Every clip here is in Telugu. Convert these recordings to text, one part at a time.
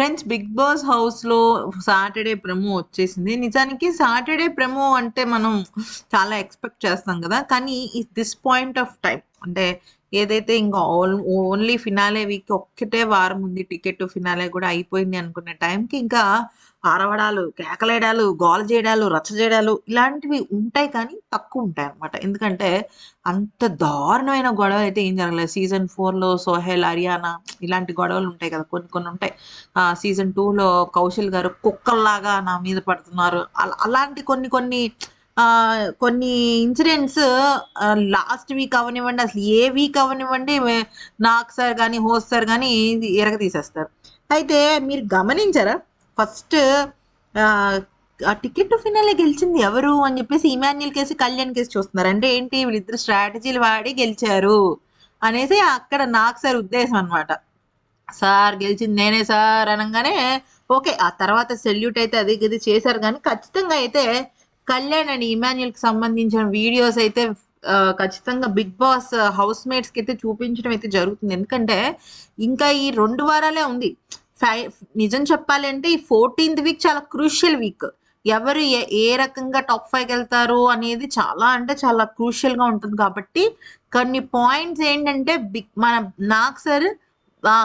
ఫ్రెండ్స్ బిగ్ బాస్ హౌస్‌లో సాటర్‌డే ప్రమో వచ్చేసింది. నిజానికి సాటర్‌డే ప్రమో అంటే మనం చాలా ఎక్స్‌పెక్ట్ చేస్తాం కదా కానీ ఈ దిస్ పాయింట్ ఆఫ్ టైం అంటే ఏదైతే ఇంకా ఓన్లీ ఫినాలే వీక్ ఒక్కటే వారం ఉంది. టికెట్ ఫినాలే కూడా అయిపోయింది అనుకునే టైంకి ఇంకా ఆరవడాలు కేకలేయడాలు, గోల చేయడాలు, రచ్చ చేయడాలు ఇలాంటివి ఉంటాయి కానీ తక్కువ ఉంటాయి అనమాట ఎందుకంటే అంత దారుణమైన గొడవ అయితే ఏం జరగలేదు. సీజన్ ఫోర్లో సోహెల్, అరియానా ఇలాంటి గొడవలు ఉంటాయి కదా! కొన్ని కొన్ని ఉంటాయి. సీజన్ టూలో కౌశల్ గారు కుక్కల్లాగా నా మీద పడుతున్నారు. అలా అలాంటి కొన్ని కొన్ని కొన్ని ఇన్సిడెంట్స్ లాస్ట్ వీక్ అవనివ్వండి అసలు ఏ వీక్ అవనివ్వండి నాకు సార్ కానీ హోస్ట్ సార్ ఇరగ తీసేస్తారు అయితే మీరు గమనించారా? ఫస్ట్ ఆ టికెట్ ఫినాలే గెలిచింది ఎవరు అని చెప్పేసి ఇమాన్యుల్ కేసి, కళ్యాణ్ కేసి చూస్తున్నారు. అంటే ఏంటి వీళ్ళిద్దరు స్ట్రాటజీలు వాడి గెలిచారు అనేసి అక్కడ నాగ్ సార్ ఉద్దేశం అనమాట సార్ గెలిచింది నేనే సార్ అనగానే ఓకే. ఆ తర్వాత సెల్యూట్ అయితే అది ఇది చేశారు కానీ ఖచ్చితంగా అయితే కళ్యాణ్ అండ్ ఇమాన్యుల్‌కి సంబంధించిన వీడియోస్ అయితే ఖచ్చితంగా బిగ్ బాస్ హౌస్ మేట్స్కి అయితే చూపించడం అయితే జరుగుతుంది. ఎందుకంటే ఇంకా ఈ రెండు వారాలే ఉంది. ఫై నిజం చెప్పాలంటే ఈ 14థ్ వీక్ చాలా క్రూషియల్ వీక్. ఎవరు ఏ ఏ రకంగా టాప్ 5కెళ్తారు అనేది చాలా అంటే చాలా క్రూషియల్‌గా ఉంటుంది కాబట్టి కొన్ని పాయింట్స్ ఏంటంటే బిగ్ మన నాకు సార్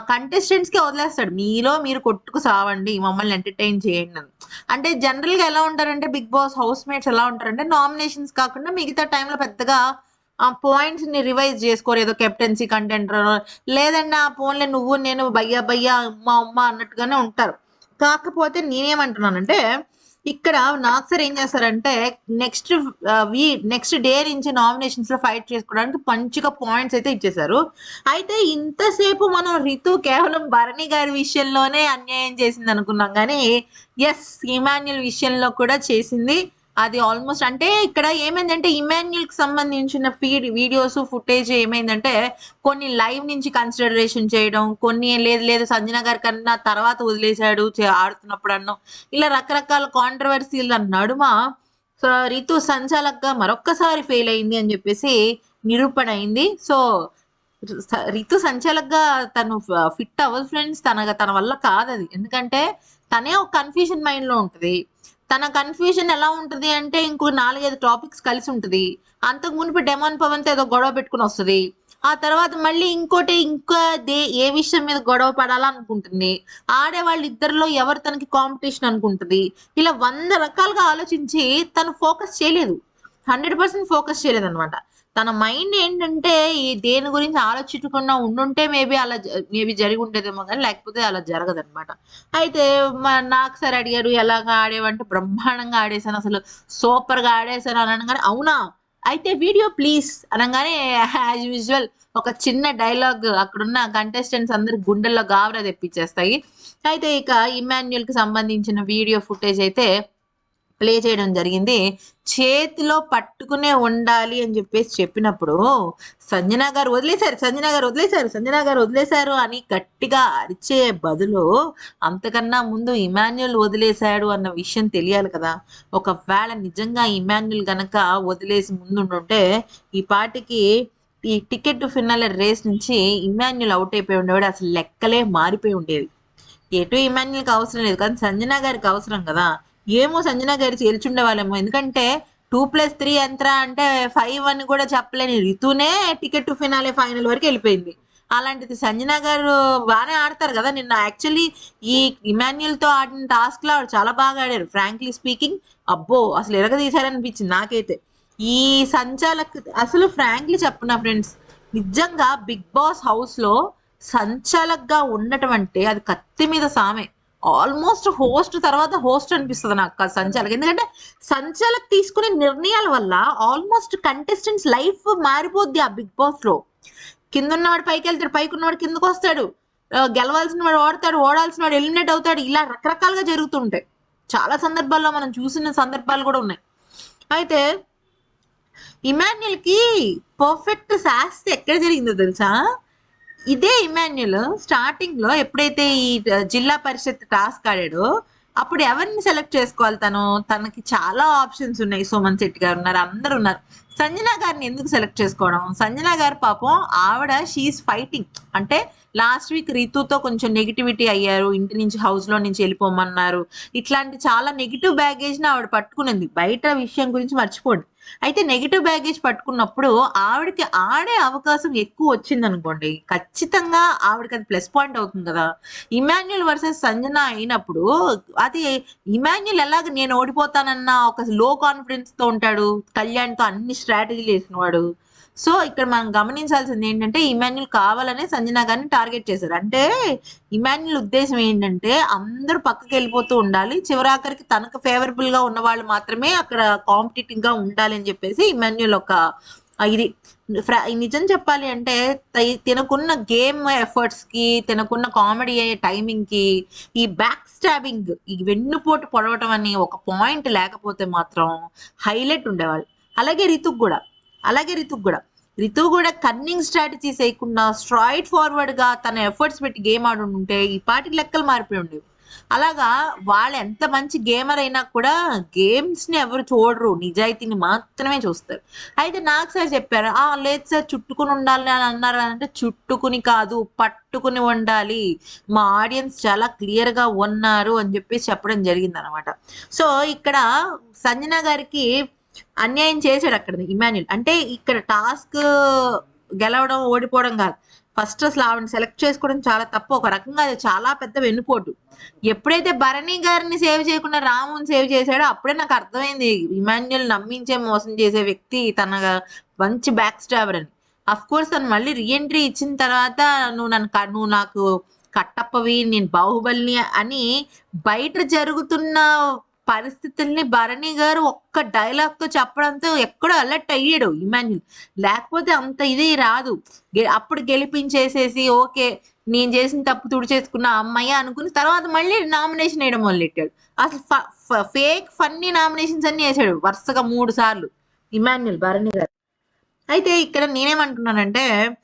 కంటెస్టెంట్స్కి వదిలేస్తాడు. మీలో మీరు కొట్టుకు సావండి. మమ్మల్ని ఎంటర్‌టైన్ చేయండి అని. అంటే జనరల్‌గా ఎలా ఉంటారంటే బిగ్ బాస్ హౌస్ మేట్స్ ఎలా ఉంటారంటే నామినేషన్స్ కాకుండా మిగతా టైంలో పెద్దగా ఆ పాయింట్స్ని రివైజ్ చేసుకోరు. ఏదో కెప్టెన్సీ కంటెంట్ లేదండి ఆ పోన్లే నువ్వు నేను భయ్యా భయ్యా, ఉమ్మా అమ్మ అన్నట్టుగానే ఉంటారు. కాకపోతే నేనేమంటున్నానంటే ఇక్కడ నాకు సార్ ఏం చేస్తారంటే నెక్స్ట్ వీ నెక్స్ట్ డే నుంచి నామినేషన్స్‌లో ఫైట్ చేసుకోవడానికి మంచిగా పాయింట్స్ అయితే ఇచ్చేసారు. అయితే ఇంతసేపు మనం రితు కేవలం భరణి గారి విషయంలోనే అన్యాయం చేసిందనుకున్నాం కానీ ఎస్ ఇమాన్యుల్ విషయంలో కూడా చేసింది. అది ఆల్‌మోస్ట్ అంటే ఇక్కడ ఏమైందంటే ఇమాన్యుల్‌కి సంబంధించిన ఫీడ్ వీడియోస్, ఫుటేజ్ ఏమైందంటే కొన్ని లైవ్ నుంచి కన్సిడరేషన్ చేయడం, కొన్ని లేదు లేదు సంజన గారి కన్నా తర్వాత వదిలేశాడు చే అన్నం ఇలా రకరకాల కాంట్రవర్సీల నడుమ సో రితు సంచాలక్‌గా మరొక్కసారి ఫెయిల్ అయింది అని చెప్పేసి నిరూపణ అయింది. సో రితు సంచాలక్‌గా తను ఫిట్ అవ్వదు ఫ్రెండ్స్. తన తన వల్ల కాదది. ఎందుకంటే తనే ఒక కన్‌ఫ్యూజన్ మైండ్‌లో ఉంటుంది తన కన్‌ఫ్యూజన్ ఎలా ఉంటది అంటే ఇంకో 4, 5 టాపిక్స్ కలిసి ఉంటది. అంతకు మునుపు డెమాన్ పవన్‌తో ఏదో గొడవ పెట్టుకొని వస్తది. ఆ తర్వాత మళ్ళీ ఇంకోటి ఇంకా దే ఏ విషయం మీద గొడవ పడాలనుకుంటుంది ఆడే వాళ్ళ ఇద్దరిలో ఎవరు తనకి కాంపిటీషన్ అనుకుంటది. ఇలా వంద రకాలుగా ఆలోచించి తను ఫోకస్ చేయలేదు. 100% ఫోకస్ చేయలేదన్నమాట. తన మైండ్ ఏంటంటే ఈ దేని గురించి ఆలోచించకుండా ఉండుంటే మేబీ అలా మేబీ జరిగి ఉండేదేమో కానీ లేకపోతే అలా జరగదనమాట అయితే నాకు నాగ్ సార్ అడిగారు ఎలాగా ఆడావంటే బ్రహ్మాండంగా ఆడేసాను అసలు సూపర్‌గా ఆడేసాను అని అవునా! అయితే వీడియో ప్లీజ్ అనగానే యాజ్ యూజువల్ ఒక చిన్న డైలాగ్ అక్కడున్న కంటెస్టెంట్స్ అందరి గుండెల్లో గాబరా తెప్పించేస్తాయి. అయితే ఇక ఇమాన్యుల్‌కి సంబంధించిన వీడియో ఫుటేజ్ అయితే ప్లే చేయడం జరిగింది. చేతిలో పట్టుకునే ఉండాలి అని చెప్పేసి చెప్పినప్పుడు సంజన గారు వదిలేసారు, సంజన గారు వదిలేసారు, సంజన గారు వదిలేసారు అని గట్టిగా అరిచే బదులు అంతకన్నా ముందు ఇమాన్యుల్ వదిలేసాడు అన్న విషయం తెలియాలి కదా! ఒకవేళ నిజంగా ఇమాన్యుల్ గనక వదిలేసి ముందుంటుంటే ఈ పాటికి ఈ టికెట్ ఫినాలే రేస్ నుంచి ఇమాన్యుల్ అవుట్ అయిపోయి ఉండేవాడు. అసలు లెక్కలే మారిపోయి ఉండేవి. ఎటు ఇమాన్యుల్‌కి అవసరం లేదు. కానీ సంజన గారికి అవసరం కదా! ఏమో సంజన గారు గెలిచుండేవాళ్ళేమో. ఎందుకంటే 2+3 ఎంతరా అంటే ఫైవ్ అని కూడా చెప్పలేని రితునే టికెట్ టు ఫినాలే ఫైనల్ వరకు వెళ్ళిపోయింది అలాంటిది సంజన గారు బాగానే ఆడతారు కదా! నిన్న యాక్చువల్లీ ఈ ఇమాన్యుల్‌తో ఆడిన టాస్క్‌లో ఆవిడ చాలా బాగా ఆడారు. ఫ్రాంక్లీ స్పీకింగ్ అబ్బో! అసలు ఇరగదీశారనిపించింది నాకైతే. ఈ సంచాలక్ అసలు ఫ్రాంక్లీ చెప్పనా ఫ్రెండ్స్ నిజంగా బిగ్ బాస్ హౌస్‌లో సంచాలక్‌గా ఉండటం అంటే అది కత్తి మీద సామే. ఆల్‌మోస్ట్ హోస్ట్ తర్వాత హోస్ట్ అనిపిస్తది నాకు సంచాలక్. ఎందుకంటే సంచాలక్ తీసుకునే నిర్ణయాల వల్ల ఆల్‌మోస్ట్ కంటెస్టెంట్స్ లైఫ్ మారిపోద్ది ఆ బిగ్ బాస్‌లో. కిందున్నవాడు పైకెళ్తాడు, పైకున్నవాడు కిందకొస్తాడు. ఆహ్, గెలవాల్సిన వాడు ఓడతాడు, ఓడాల్సిన వాడు ఎలిమినేట్ అవుతాడు. ఇలా రకరకాలుగా జరుగుతూ ఉంటాయి. చాలా సందర్భాల్లో మనం చూసిన సందర్భాలు కూడా ఉన్నాయి. అయితే ఇమాన్యుల్‌కి పర్ఫెక్ట్ శాస్తి ఎక్కడ జరిగిందో తెలుసా? ఇదే ఇమాన్యుల్ స్టార్టింగ్లో ఎప్పుడైతే ఈ జిల్లా పరిషత్ టాస్క్ ఆడాడో అప్పుడు ఎవరిని సెలెక్ట్ చేసుకోవాలి తను? తనకి చాలా ఆప్షన్స్ ఉన్నాయి. సుమన్ శెట్టి అందరు ఉన్నారు సంజన గారిని ఎందుకు సెలెక్ట్ చేసుకోవడం? సంజన గారు పాపం ఆవిడ షీఈస్ ఫైటింగ్ అంటే లాస్ట్ వీక్ రితుతో కొంచెం నెగిటివిటీ అయ్యారు. ఇంటి నుంచి హౌస్లో నుంచి వెళ్ళిపోమన్నారు. ఇట్లాంటి చాలా నెగిటివ్ బ్యాగేజ్ని ఆవిడ పట్టుకునింది. బయట విషయం గురించి మర్చిపోండి. అయితే నెగిటివ్ బ్యాగేజ్ పట్టుకున్నప్పుడు ఆవిడకి ఆడే అవకాశం ఎక్కువ వచ్చింది అనుకోండి. ఖచ్చితంగా ఆవిడకి అది ప్లస్ పాయింట్ అవుతుంది కదా. ఇమాన్యుల్ వర్సెస్ సంజన అయినప్పుడు అది ఇమాన్యుల్ ఎలాగ నేను ఓడిపోతానన్న ఒక లో కాన్ఫిడెన్స్తో ఉంటాడు. కళ్యాణ్తో అన్ని స్ట్రాటజీలు వేసినవాడు సో ఇక్కడ మనం గమనించాల్సింది ఏంటంటే ఇమాన్యుల్ కావాలనే సంజన గారిని టార్గెట్ చేశారు. అంటే ఇమాన్యుల్ ఉద్దేశం ఏంటంటే అందరూ పక్కకి వెళ్ళిపోతూ ఉండాలి. చివరాఖరికి తనకు ఫేవరబుల్గా ఉన్న వాళ్ళు మాత్రమే అక్కడ కాంపిటేటివ్గా ఉండాలి అని చెప్పేసి ఇమాన్యుల్ ఒక ఇది నిజం చెప్పాలి అంటే తినకున్న గేమ్ ఎఫర్ట్స్కి తినకున్న కామెడీ అయ్యే టైమింగ్కి ఈ బ్యాక్ స్టాబింగ్ ఈ వెన్నుపోటు పొడవటం అని ఒక పాయింట్ లేకపోతే మాత్రం హైలైట్ ఉండేవాళ్ళు. అలాగే రితుక్ కూడా అలాగే రితుక్ కూడా. రితు కూడా కన్నింగ్ స్ట్రాటజీస్ వేయకుండా స్ట్రాయిట్ ఫార్వర్డ్గా తన ఎఫర్ట్స్ పెట్టి గేమ్ ఆడుంటే ఉంటే ఈ పాటికి లెక్కలు మారిపోయి ఉండేవి. అలాగా వాళ్ళు ఎంత మంచి గేమర్ అయినా కూడా గేమ్స్ని ఎవరు చూడరు నిజాయితీని మాత్రమే చూస్తారు. అయితే నాకు సార్ చెప్పారు ఆ లేదు సార్ చుట్టుకుని ఉండాలి అని అన్నారు అంటే చుట్టుకుని కాదు పట్టుకుని ఉండాలి. మా ఆడియన్స్ చాలా క్లియర్గా ఉన్నారు అని చెప్పేసి చెప్పడం జరిగింది అనమాట సో ఇక్కడ సంజన గారికి అన్యాయం చేశాడు అక్కడ ఇమాన్యుల్ అంటే ఇక్కడ టాస్క్ గెలవడం ఓడిపోవడం కాదు. ఫస్ట్ అసలు ఆవిడని సెలెక్ట్ చేసుకోవడం చాలా తప్పు. ఒక రకంగా అది చాలా పెద్ద వెన్నుపోటు. ఎప్పుడైతే భరణి గారిని సేవ్ చేయకుండా రాముని సేవ్ చేశాడో అప్పుడే నాకు అర్థమైంది ఇమాన్యుల్ నమ్మించే మోసం చేసే వ్యక్తి తన మంచి బ్యాక్ స్టాబర్ అని. అఫ్ కోర్స్ తను మళ్ళీ రీఎంట్రీ ఇచ్చిన తర్వాత నువ్వు నన్ను నువ్వు నాకు కట్టప్పవి నేను బాహుబలిని అని బయట జరుగుతున్న పరిస్థితుల్ని భరణి గారు ఒక్క డైలాగ్తో చెప్పడంతో ఎక్కడో అలర్ట్ అయ్యాడు ఇమాన్యుల్. లేకపోతే అంత ఇది రాదు. గె- అప్పుడు గెలిపించేసేసి ఓకే నేను చేసిన తప్పు తుడి చేసుకున్న అమ్మాయి అనుకుని తర్వాత మళ్ళీ నామినేషన్ వేయడం మొదలెట్టాడు. అసలు ఫేక్ ఫన్నీ నామినేషన్స్ అన్ని వేసాడు వరుసగా మూడు సార్లు. ఇమాన్యుల్ భరణి గారు. అయితే ఇక్కడ నేనేమంటున్నానంటే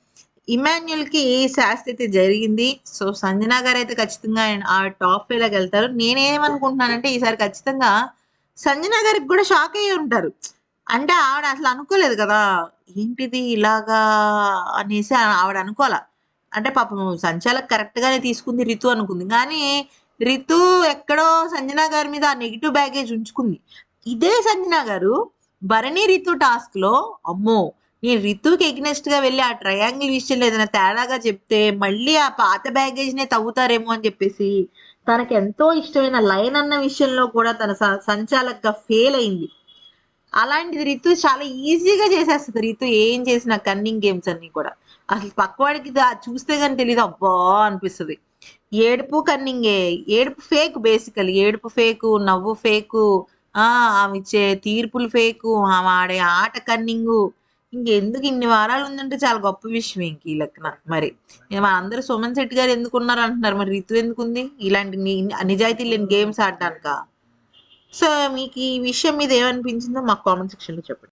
ఇమాన్యుల్కి శాస్తి అయితే జరిగింది. సో సంజన గారు అయితే ఖచ్చితంగా ఆ టాప్ ఫైవ్లోకి వెళ్తారు. నేనేమనుకుంటున్నానంటే ఈసారి ఖచ్చితంగా సంజన గారికి కూడా షాక్ అయ్యి ఉంటారు. అంటే ఆవిడ అసలు అనుకోలేదు కదా ఏంటిది ఇలాగా? అనేసి ఆవిడ అనుకోవాల. అంటే పాపం సంచాలక్ కరెక్ట్గానే తీసుకుంది రితు అనుకుంది. కానీ రితు ఎక్కడో సంజన గారి మీద ఆ నెగిటివ్ బ్యాగేజ్ ఉంచుకుంది. ఇదే సంజన గారు భరణి రితు టాస్క్లో అమ్మో! నేను రితుకి ఎగ్నెస్ట్గా వెళ్ళి ఆ ట్రయాంగిల్ విషయంలో ఏదైనా తేడాగా చెప్తే మళ్ళీ ఆ పాత బ్యాగేజ్ నే తవ్వుతారేమో అని చెప్పేసి తనకు ఎంతో ఇష్టమైన లైన్ అన్న విషయంలో కూడా తన స- ఫెయిల్ అయింది. అలాంటిది రితు చాలా ఈజీగా చేసేస్తుంది. రితు ఏం చేసిన కన్నింగ్ గేమ్స్ అన్ని కూడా. అసలు పక్కవాడికి చూస్తే కానీ తెలియదు అబ్బా అనిపిస్తుంది. ఏడుపు కన్నింగే ఏడుపు ఫేక్ బేసికల్ ఏడుపు ఫేకు నవ్వు ఫేకు ఆమె ఇచ్చే తీర్పులు ఫేకు ఆమె ఆడే ఆట కన్నింగు ఇంకెందుకు ఇన్ని వారాలు ఉందంటే చాలా గొప్ప విషయం ఇంక ఈ లెక్కన. మరి అందరూ సుమన్ శెట్టి గారు ఎందుకు ఉన్నారు అంటున్నారు. మరి రితు ఎందుకు ఉంది ఇలాంటి నిజాయితీ లేని గేమ్స్ ఆడడానిక? సో మీకు ఈ విషయం మీద ఏమనిపించిందో మాకు కామెంట్ సెక్షన్లో చెప్పండి.